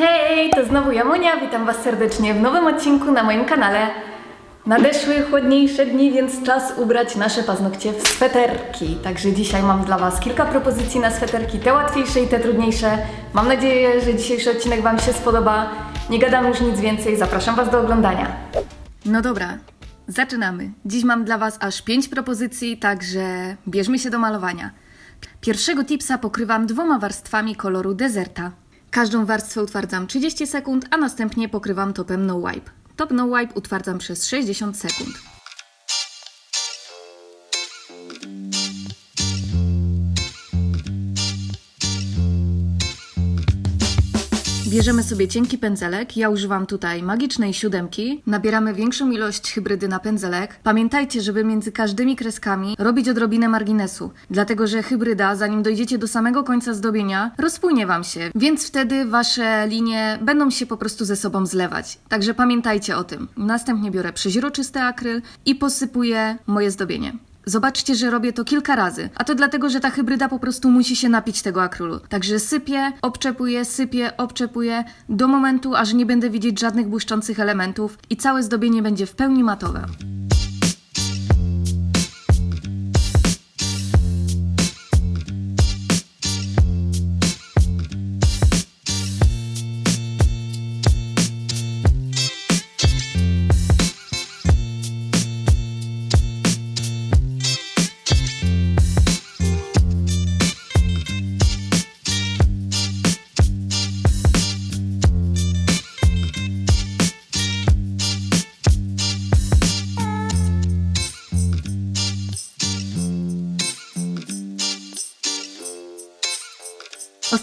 Hej, to znowu Jamonia, witam Was serdecznie w nowym odcinku na moim kanale. Nadeszły chłodniejsze dni, więc czas ubrać nasze paznokcie w sweterki. Także dzisiaj mam dla Was kilka propozycji na sweterki, te łatwiejsze i te trudniejsze. Mam nadzieję, że dzisiejszy odcinek Wam się spodoba. Nie gadam już nic więcej, zapraszam Was do oglądania. No dobra, zaczynamy. Dziś mam dla Was aż 5 propozycji, także bierzmy się do malowania. Pierwszego tipsa pokrywam dwoma warstwami koloru dezerta. Każdą warstwę utwardzam 30 sekund, a następnie pokrywam topem no wipe. Top no wipe utwardzam przez 60 sekund. Bierzemy sobie cienki pędzelek, ja używam tutaj magicznej siódemki, nabieramy większą ilość hybrydy na pędzelek. Pamiętajcie, żeby między każdymi kreskami robić odrobinę marginesu, dlatego że hybryda, zanim dojdziecie do samego końca zdobienia, rozpłynie Wam się, więc wtedy Wasze linie będą się po prostu ze sobą zlewać. Także pamiętajcie o tym. Następnie biorę przeźroczysty akryl i posypuję moje zdobienie. Zobaczcie, że robię to kilka razy, a to dlatego, że ta hybryda po prostu musi się napić tego akrylu. Także sypię, obczepuję, sypię, obczepuję do momentu, aż nie będę widzieć żadnych błyszczących elementów i całe zdobienie będzie w pełni matowe.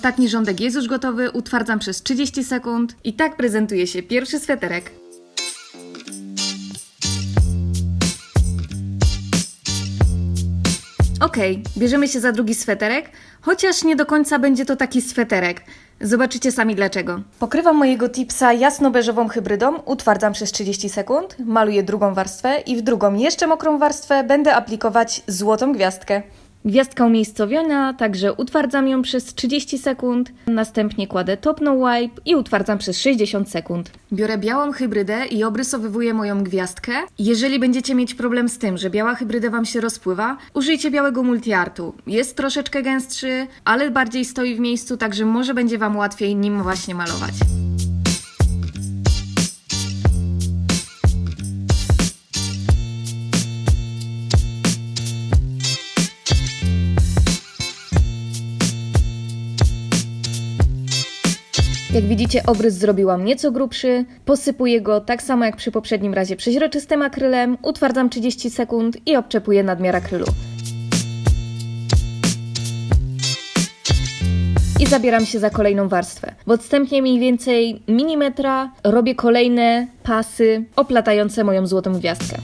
Ostatni rządek jest już gotowy, utwardzam przez 30 sekund i tak prezentuje się pierwszy sweterek. Okej, bierzemy się za drugi sweterek, chociaż nie do końca będzie to taki sweterek. Zobaczycie sami dlaczego. Pokrywam mojego tipsa jasno-beżową hybrydą, utwardzam przez 30 sekund, maluję drugą warstwę i w drugą jeszcze mokrą warstwę będę aplikować złotą gwiazdkę. Gwiazdka umiejscowiona, także utwardzam ją przez 30 sekund, następnie kładę top no wipe i utwardzam przez 60 sekund. Biorę białą hybrydę i obrysowywuję moją gwiazdkę. Jeżeli będziecie mieć problem z tym, że biała hybryda Wam się rozpływa, użyjcie białego multiartu. Jest troszeczkę gęstszy, ale bardziej stoi w miejscu, także może będzie Wam łatwiej nim właśnie malować. Jak widzicie, obrys zrobiłam nieco grubszy. Posypuję go tak samo jak przy poprzednim razie przeźroczystym akrylem, utwardzam 30 sekund i obczepuję nadmiar akrylu. I zabieram się za kolejną warstwę. W odstępie mniej więcej milimetra robię kolejne pasy oplatające moją złotą gwiazdkę.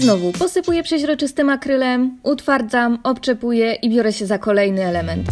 Znowu posypuję przeźroczystym akrylem, utwardzam, obczepuję i biorę się za kolejny element.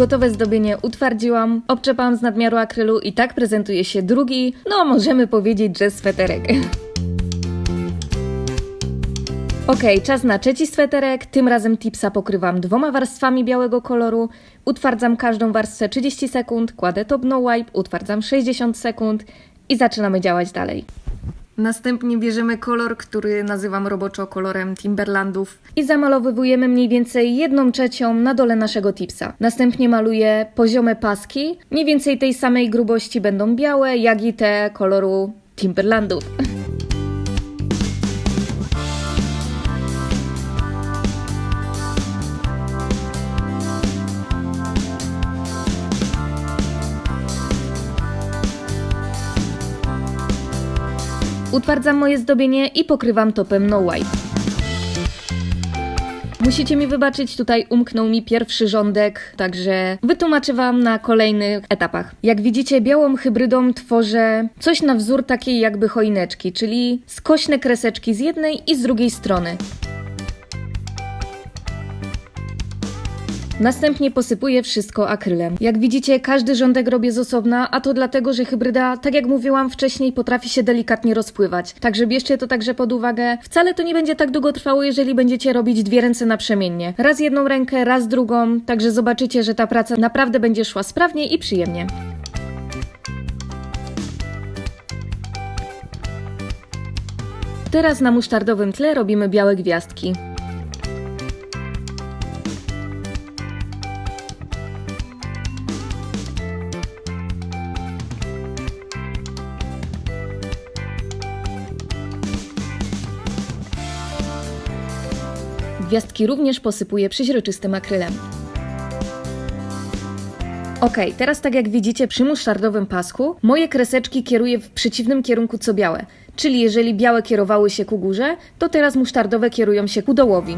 Gotowe zdobienie utwardziłam, obczepałam z nadmiaru akrylu i tak prezentuje się drugi, no możemy powiedzieć, że sweterek. Ok, czas na trzeci sweterek. Tym razem tipsa pokrywam dwoma warstwami białego koloru. Utwardzam każdą warstwę 30 sekund, kładę top no wipe, utwardzam 60 sekund i zaczynamy działać dalej. Następnie bierzemy kolor, który nazywam roboczo kolorem Timberlandów i zamalowywujemy mniej więcej jedną trzecią na dole naszego tipsa. Następnie maluję poziome paski, mniej więcej tej samej grubości będą białe, jak i te koloru Timberlandów. Utwardzam moje zdobienie i pokrywam topem No Wipe. Musicie mi wybaczyć, tutaj umknął mi pierwszy rządek, także wytłumaczę Wam na kolejnych etapach. Jak widzicie, białą hybrydą tworzę coś na wzór takiej jakby choineczki, czyli skośne kreseczki z jednej i z drugiej strony. Następnie posypuję wszystko akrylem. Jak widzicie, każdy rządek robię z osobna, a to dlatego, że hybryda, tak jak mówiłam wcześniej, potrafi się delikatnie rozpływać. Także bierzcie to także pod uwagę. Wcale to nie będzie tak długo trwało, jeżeli będziecie robić dwie ręce naprzemiennie. Raz jedną rękę, raz drugą, także zobaczycie, że ta praca naprawdę będzie szła sprawnie i przyjemnie. Teraz na musztardowym tle robimy białe gwiazdki. Gwiazdki również posypuję przeźroczystym akrylem. Ok, teraz tak jak widzicie przy musztardowym pasku, moje kreseczki kieruję w przeciwnym kierunku co białe. Czyli jeżeli białe kierowały się ku górze, to teraz musztardowe kierują się ku dołowi.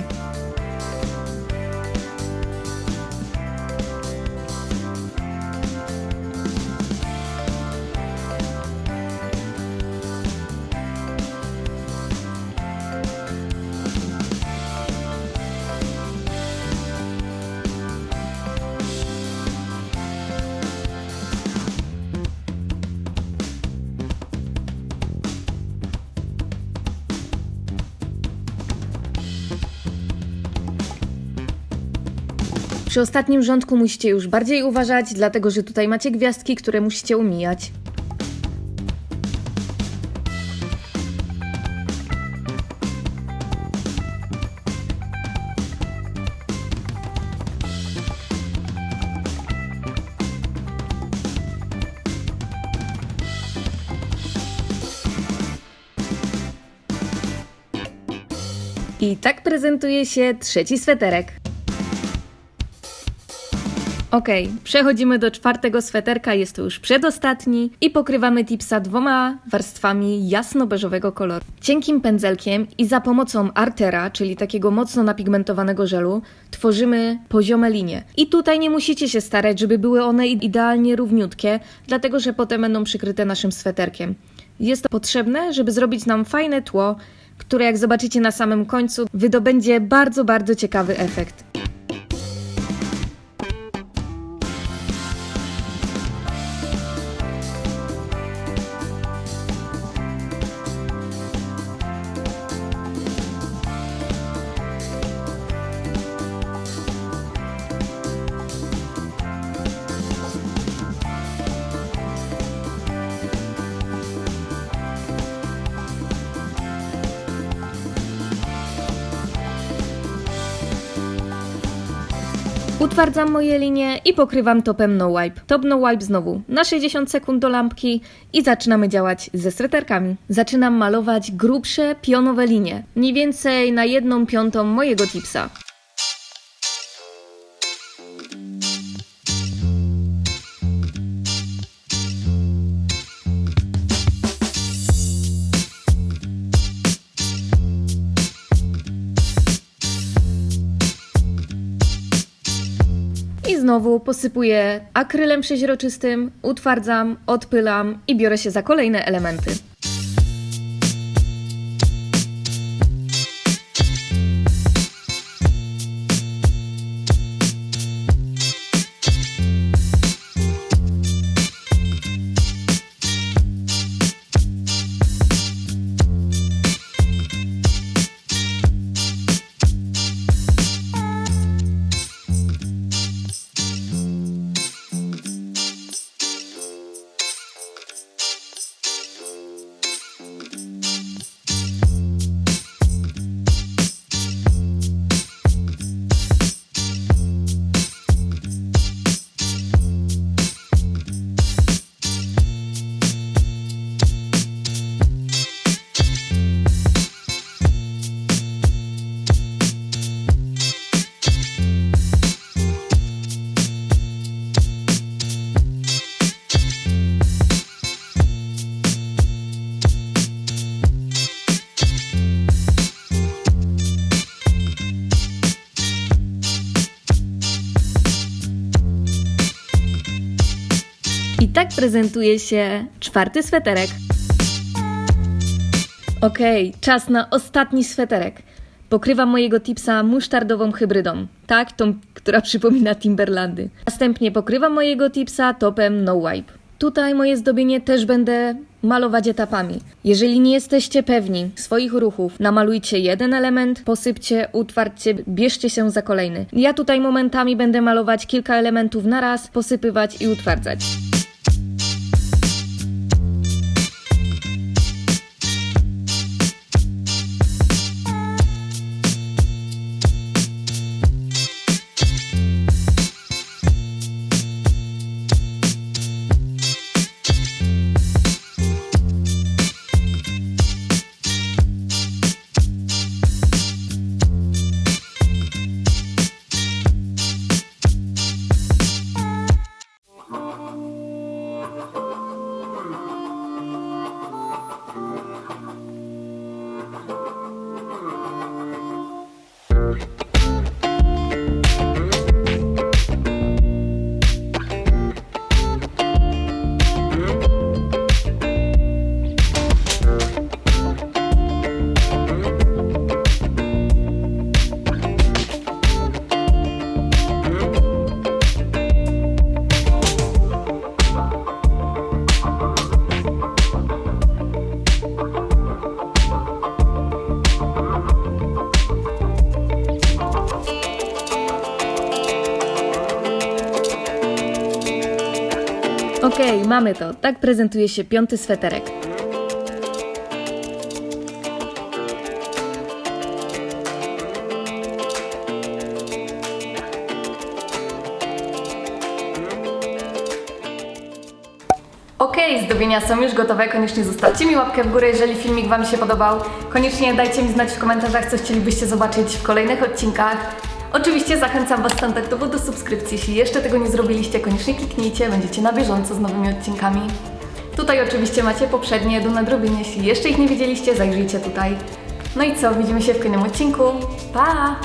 Przy ostatnim rządku musicie już bardziej uważać, dlatego że tutaj macie gwiazdki, które musicie umijać. I tak prezentuje się trzeci sweterek. Ok, przechodzimy do czwartego sweterka, jest to już przedostatni i pokrywamy tipsa dwoma warstwami jasno-beżowego koloru. Cienkim pędzelkiem i za pomocą artera, czyli takiego mocno napigmentowanego żelu, tworzymy poziome linie. I tutaj nie musicie się starać, żeby były one idealnie równiutkie, dlatego że potem będą przykryte naszym sweterkiem. Jest to potrzebne, żeby zrobić nam fajne tło, które jak zobaczycie na samym końcu, wydobędzie bardzo, bardzo ciekawy efekt. Utwardzam moje linie i pokrywam topem no wipe. Top no wipe znowu na 60 sekund do lampki i zaczynamy działać ze sweterkami. Zaczynam malować grubsze pionowe linie, mniej więcej na jedną piątą mojego tipsa. Posypuję akrylem przeźroczystym, utwardzam, odpylam i biorę się za kolejne elementy. Tak prezentuje się czwarty sweterek. Okej, czas na ostatni sweterek. Pokrywam mojego tipsa musztardową hybrydą. Tak, tą, która przypomina Timberlandy. Następnie pokrywam mojego tipsa topem No Wipe. Tutaj moje zdobienie też będę malować etapami. Jeżeli nie jesteście pewni swoich ruchów, namalujcie jeden element, posypcie, utwardźcie, bierzcie się za kolejny. Ja tutaj momentami będę malować kilka elementów na raz, posypywać i utwardzać. Okej, mamy to. Tak prezentuje się piąty sweterek. Okej, zdobienia są już gotowe. Koniecznie zostawcie mi łapkę w górę, jeżeli filmik Wam się podobał. Koniecznie dajcie mi znać w komentarzach, co chcielibyście zobaczyć w kolejnych odcinkach. Oczywiście zachęcam Was standardowo do subskrypcji. Jeśli jeszcze tego nie zrobiliście, koniecznie kliknijcie, będziecie na bieżąco z nowymi odcinkami. Tutaj oczywiście macie poprzednie do nadrobienia. Jeśli jeszcze ich nie widzieliście, zajrzyjcie tutaj. No i co, widzimy się w kolejnym odcinku. Pa!